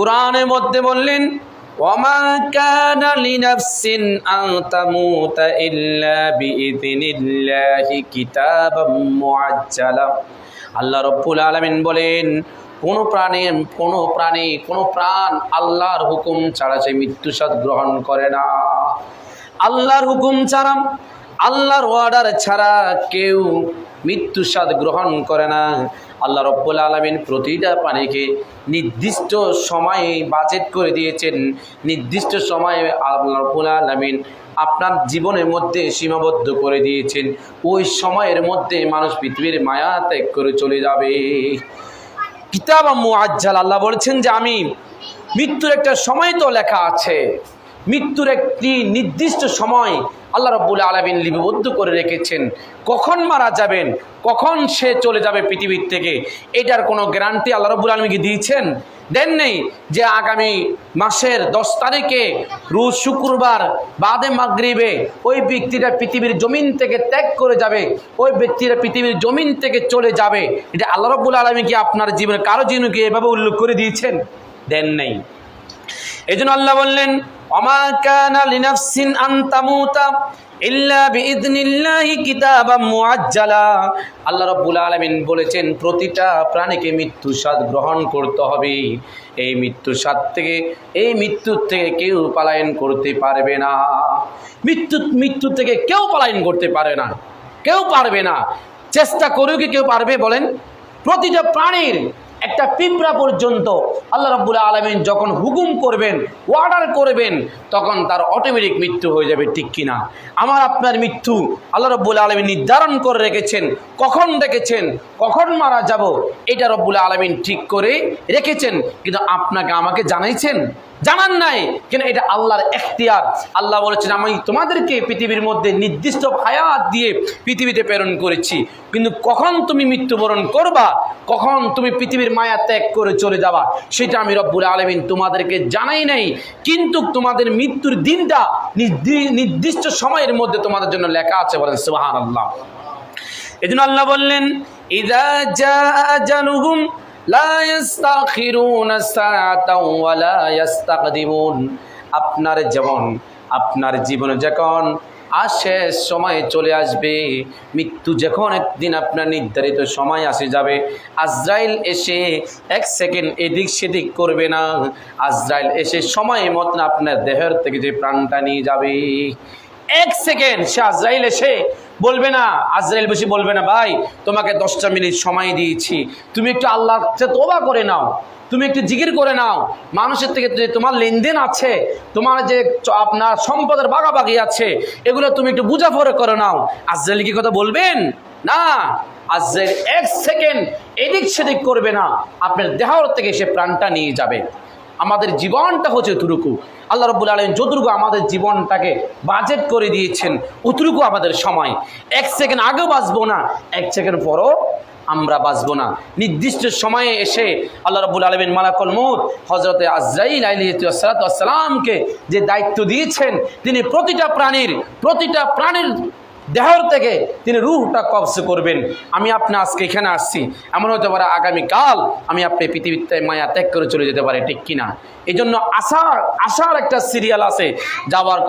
কোরআনের মধ্যে বললেন ওমা কানা লিনাফসিন আন তামুতা ইল্লা বিইذনিল্লাহি কিতাবাম মুআজ্জালা। আল্লাহ রাব্বুল আলামিন বলেন, কোন প্রাণী কোন প্রাণী, কোন প্রাণ আল্লাহর হুকুম ছাড়া সে মৃত্যু স্বাদ গ্রহণ করে না। আল্লাহর হুকুম ছাড়া, আল্লাহর অর্ডার ছাড়া কেউ মৃত্যু স্বাদ গ্রহণ করে না। আল্লাহ রব্বুল আলমিন প্রতিটা প্রাণীকে নির্দিষ্ট সময়ে বাজেট করে দিয়েছেন। নির্দিষ্ট সময়ে আল্লাহ রব্বুল আলমিন আপনার জীবনের মধ্যে সীমাবদ্ধ করে দিয়েছেন। ওই সময়ের মধ্যে মানুষ পৃথিবীর মায়া ত্যাগ করে চলে যাবে। কিতাব মুআজ্জাল, আল্লাহ বলছেন যে আমি মৃত্যুর একটা সময় তো লেখা আছে। মৃত্যুর একটি নির্দিষ্ট সময় আল্লাহ রব্বুল আলমিন লিপিবদ্ধ করে রেখেছেন। কখন মারা যাবেন? কখন সে চলে যাবে পৃথিবীর থেকে? এটার কোনো গ্যারান্টি আল্লাহ রব্বুল আলমীকে দিয়েছেন? দেন নেই যে আগামী মাসের দশ তারিখে, রোজ শুক্রবার বাদে মাগরিবে, ওই ব্যক্তিটা পৃথিবীর জমিন থেকে ত্যাগ করে যাবে, ওই ব্যক্তিটা পৃথিবীর জমিন থেকে চলে যাবে। এটা আল্লাহ রব্বুল আলমী কি আপনার জীবনে, কারও জীবনকে এভাবে উল্লেখ করে দিয়েছেন? দেন নেই। এই জন্য আল্লাহ বললেন অমা কানা লিনাফসিন আন তামুতা ইল্লা বিইذনিল্লাহি কিতাবাম মুআজ্জালা। আল্লাহ রাব্বুল আলামিন বলেছেন, প্রতিটা প্রাণীকে মৃত্যু স্বাদ গ্রহণ করতে হবে। এই মৃত্যু স্বাদ থেকে, এই মৃত্যুর থেকে কেউ পলায়ন করতে পারবে না। মৃত্যু মৃত্যু থেকে কেউ পলায়ন করতে পারে না। কেউ পারবে না। চেষ্টা করেও কি কেউ পারবে বলেন? প্রতিটা প্রাণীর একটা পিঁপড়া পর্যন্ত আল্লাহ রাব্বুল আলমিন যখন হুকুম করবেন অর্ডার করবেন, তখন তার অটোমেটিক মৃত্যু হয়ে যাবে, ঠিক কিনা? আমার, আপনার মৃত্যু আল্লাহ রব্বুল আলমিন নির্ধারণ করে রেখেছেন। কখন রেখেছেন? কখন মারা যাব? এটা রব্বুল আলমিন ঠিক করে রেখেছেন। কিন্তু আপনাকে আমাকে জানাইছেন? জানান নাই কেন এটা আল্লাহর এখতিয়ার। আল্লাহ বলেছেন, আমি তোমাদেরকে পৃথিবীর মধ্যে নির্দিষ্ট হায়াত দিয়ে পৃথিবীতে প্রেরণ করেছি। কিন্তু কখন তুমি মৃত্যুবরণ করবা? কখন তুমি পৃথিবীর মায়া ত্যাগ করে চলে যাবা? সেটা আমি রব্বুল আলমিন তোমাদেরকে জানাই নাই। কিন্তু তোমাদের মৃত্যুর দিনটা নির্দি- নির্দিষ্ট সময়ের মধ্যে তোমাদের জন্য লেখা আছে, বলেন সুবাহান আল্লাহ জন্য আল্লাহ বললেন আপনার যেমন, আপনার জীবনে যখন আসে সময় চলে আসবে, মৃত্যু যখন একদিন আপনার নির্ধারিত সময় আসে যাবে, আজরাইল এসে এক সেকেন্ড এদিক সেদিক করবে না। আজরাইল এসে সময় মতন আপনার দেহের থেকে যে প্রাণটা নিয়ে যাবে। এক সেকেন্ড সে আজরাইল এসে বলবে না, আজরাইল বসে বলবে না, ভাই, তোমাকে দশটা মিনিট সময় দিয়েছি। তুমি একটু আল্লাহ তোবা করে নাও। তুমি একটু জিকির করে নাও। মানুষের থেকে যে তোমার লেনদেন আছে, তোমার যে আপনার সম্পদের বাগাবাগি আছে, এগুলো তুমি একটু বুঝাফরে করে নাও। আজরাইল কি কথা বলবেন? না। আজরাইল এক সেকেন্ড এদিক সেদিক করবে না। আপনার দেহর থেকে সে প্রাণটা নিয়ে যাবে। আমাদের জীবনটা হচ্ছে অতটুকু আল্লাহ রব্বুল আলম যতটুকু আমাদের জীবনটাকে বাজেট করে দিয়েছেন অতটুকু আমাদের সময়। এক সেকেন্ড আগেও বাঁচবো না, এক সেকেন্ড পরও আমরা বাঁচবো না। নির্দিষ্ট সময়ে এসে আল্লাহ রব্বুল আলমিন মালাকুল মুদ হজরতে আজরাইল আলিহাসালামকে যে দায়িত্ব দিয়েছেন, তিনি প্রতিটা প্রাণীর প্রতিটা প্রাণীর দেহর থেকে তিনি রুহটা কবজ করবেন। আমি আপনি আজকে এখানে আসছি। এমন হতে পারে আগামীকাল আমি আপনি পৃথিবীতে মায়া ত্যাগ করে চলে যেতে পারে, ঠিক কিনা? এই জন্য আশার আশার একটা সিরিয়াল আছে, যাওয়ার